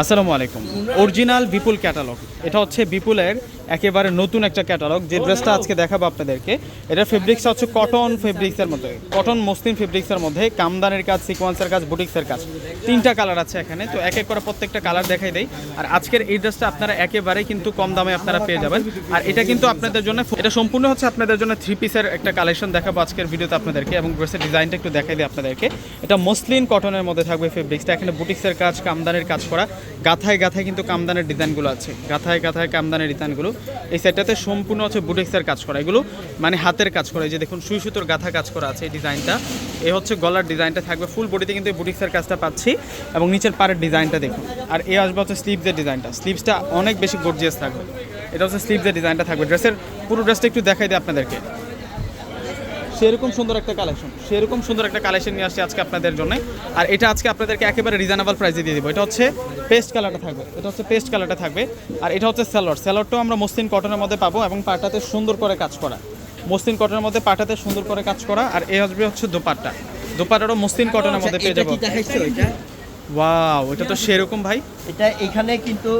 আসসালামু আলাইকুম। Original Bipul catalogue. এটা হচ্ছে বিপুলের একেবারে নতুন একটা ক্যাটালগ যে ড্রেসটা আজকে দেখাবো আপনাদেরকে এটা ফেব্রিক্সটা হচ্ছে কটন ফেব্রিক্সের মধ্যে কটন মসলিন ফেব্রিক্সের মধ্যে কামদানের কাজ সিকোয়েন্সের কাজ বুটিক্সের কাজ। তিনটা কালার আছে এখানে তো এক এক করে প্রত্যেকটা কালার দেখাই দেয় আর আজকের এই ড্রেসটা আপনারা একেবারে কিন্তু কম দামে আপনারা পেয়ে যাবেন। আর এটা কিন্তু আপনাদের জন্য এটা সম্পূর্ণ হচ্ছে আপনাদের জন্য থ্রি পিসের একটা কালেকশন দেখাবো আজকের ভিডিওতে আপনাদেরকে এবং ড্রেসের ডিজাইনটা একটু দেখাই দিই আপনাদেরকে। এটা মসলিন কটনের মধ্যে থাকবে ফেব্রিক্সটা এখানে বুটিক্সের কাজ কামদানের কাজ করা। গাথায় গাথায় কিন্তু কামদানের ডিজাইনগুলো আছে। গাথায় গাথায় কামদানের ডিজাইনগুলো এই সেটটাতে সম্পূর্ণ হচ্ছে বুটেক্সের কাজ করা। এগুলো মানে হাতের কাজ করা। এই যে দেখুন, সুই সুতোর গাঁথা কাজ করা আছে এই ডিজাইনটা। এই হচ্ছে গলার ডিজাইনটা থাকবে। ফুল বডিতে কিন্তু এই বুটিক্সের কাজটা পাচ্ছি এবং নিচের পাড়ের ডিজাইনটা দেখুন। আর এই আসবে হচ্ছে স্লিভসের ডিজাইনটা। স্লিভসটা অনেক বেশি গর্জিয়াস থাকবে। এটা হচ্ছে স্লিভসের ডিজাইনটা থাকবে। ড্রেসের পুরো ড্রেসটা একটু দেখাই দিই আপনাদেরকে। সেরকম সুন্দর একটা কালেকশন সেরকম সুন্দর একটা কালেকশন নিয়ে আসছি আজকে আপনাদের জন্য। আর এটা আজকে আপনাদেরকে একেবারে রিজনেবল প্রাইসে দিয়ে দিব। এটা হচ্ছে পেস্ট কালারটা থাকবে। এটা হচ্ছে পেস্ট কালারটা থাকবে। আর এটা হচ্ছে স্যালোয়ার স্যালোয়ারটাও আমরা মসলিন কটনের মধ্যে পাবো এবং পাটাতে সুন্দর করে কাজ করা। মসলিন কটনের মধ্যে পাটাতে সুন্দর করে কাজ করা। আর এই আসবে হচ্ছে দোপাট্টা। দোপাট্টারও মসলিন কটনের মধ্যে পেয়ে যাব। ওয়াও এটা তো সেরকম ভাই। এটা এখানে কিন্তু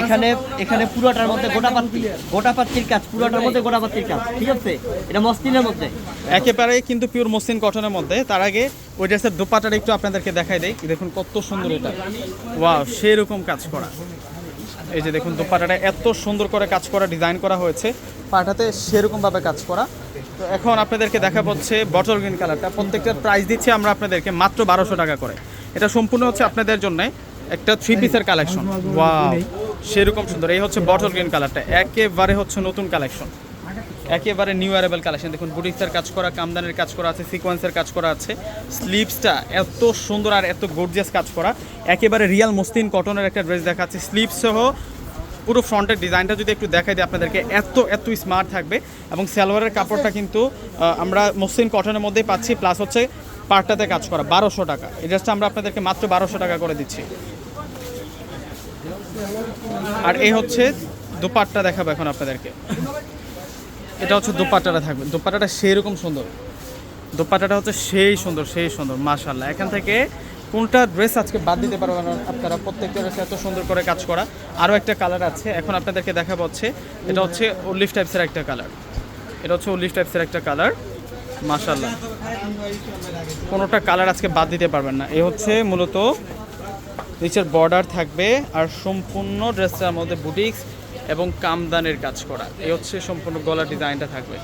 এখানে এখানে পুরোটার মধ্যে গোটা পাত্তি গোটা পাত্তির কাজ পুরোটার মধ্যে গোটা পাত্তির কাজ ঠিক আছে? এটা মসলিনের মধ্যে। একেবারে কিন্তু পিওর মসলিন কটনের মধ্যে। তার আগে ওই ড্রেসের দোপাটাটা একটু আপনাদেরকে দেখাই দেয় দেখুন কত সুন্দর এটা। ওয়াও সেরকম কাজ করা। এই যে দেখুন দোপাটাটা এত সুন্দর করে কাজ করা ডিজাইন করা হয়েছে। পাটাতে সেরকমভাবে কাজ করা। তো এখন আপনাদেরকে দেখা হচ্ছে বটল গ্রিন কালারটা প্রত্যেকটার প্রাইস দিচ্ছি আমরা আপনাদেরকে মাত্র বারোশো টাকা করে। এটা সম্পূর্ণ হচ্ছে আপনাদের জন্য একটা থ্রি পিসের কালেকশন ওয়াও সেরকম সুন্দর। এই হচ্ছে বটল গ্রিন কালারটা একেবারে হচ্ছে নতুন কালেকশন একেবারে নিউ অ্যারেবল কালেকশন দেখুন বুটিক্সের কাজ করা কামদানের কাজ করা আছে সিকোয়েন্সের কাজ করা আছে। স্লিপসটা এত সুন্দর আর এত গর্জিয়াস কাজ করা। একেবারে রিয়াল মসলিন কটনের একটা ড্রেস দেখাচ্ছে। স্লিভস সহ পুরো ফ্রন্টের ডিজাইনটা যদি একটু দেখাই দিই আপনাদেরকে, এত এত স্মার্ট থাকবে। এবং সালোয়ারের কাপড়টা কিন্তু আমরা মসলিন কটনের মধ্যেই পাচ্ছি। প্লাস হচ্ছে পার্টটাতে কাজ করা, বারোশো টাকা। এই ড্রেসটা আমরা আপনাদেরকে মাত্র বারোশো টাকা করে দিচ্ছি। আর এই হচ্ছে দুপাট্টা দেখাবো এখন আপনাদেরকে। এটা হচ্ছে দোপাট্টাটা থাকবে। দোপাট্টাটা সেরকম সুন্দর। দোপাট্টাটা হচ্ছে সেই সুন্দর সেই সুন্দর মাশাল্লাহ এখান থেকে কোনটা ড্রেস আজকে বাদ দিতে পারবেন না আপনারা? প্রত্যেকটা ড্রেসে এত সুন্দর করে কাজ করা। আরও একটা কালার আছে। এখন আপনাদেরকে দেখা হচ্ছে, এটা হচ্ছে উল্লিফ টাইপসের একটা কালার। এটা হচ্ছে উল্লিফ টাইপসের একটা কালার। মাশাল্লাহ কোনোটা কালার আজকে বাদ দিতে পারবেন না। এ হচ্ছে মূলত নিচের বর্ডার থাকবে আর সম্পূর্ণ ড্রেসটার মধ্যে বুটিক্স এবং কামদানের কাজ করা। এই হচ্ছে সম্পূর্ণ গলার ডিজাইনটা থাকবে।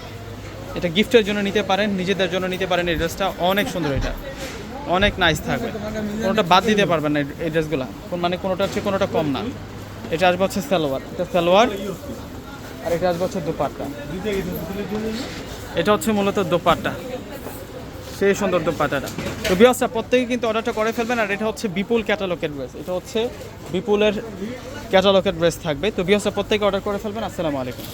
এটা গিফটের জন্য নিতে পারেন, নিজেদের জন্য নিতে পারেন, এই ড্রেসটা অনেক সুন্দর এটা। অনেক নাইস থাকবে। কোনোটা বাদ দিতে পারবেন না এই- ড্রেসগুলো। মানে কোনোটা হচ্ছে কোনোটা কম না। এটা আসবে হচ্ছে সালোয়ার। এটা সালোয়ার আর এটা আসবে হচ্ছে দোপাট্টা। এটা হচ্ছে মূলত দোপাট্টা। সেই সুন্দর দোপাট্টাটা তো বিয়াসা প্রত্যেকে কিন্তু অর্ডারটা করে ফেলবেন, আর এটা হচ্ছে বিপুল ক্যাটালগের ড্রেস এটা হচ্ছে বিপুলের ক্যাটালগের ড্রেস থাকবে। তো বিয়াসা প্রত্যেকে অর্ডার করে ফেলবেন। আসসালামু আলাইকুম।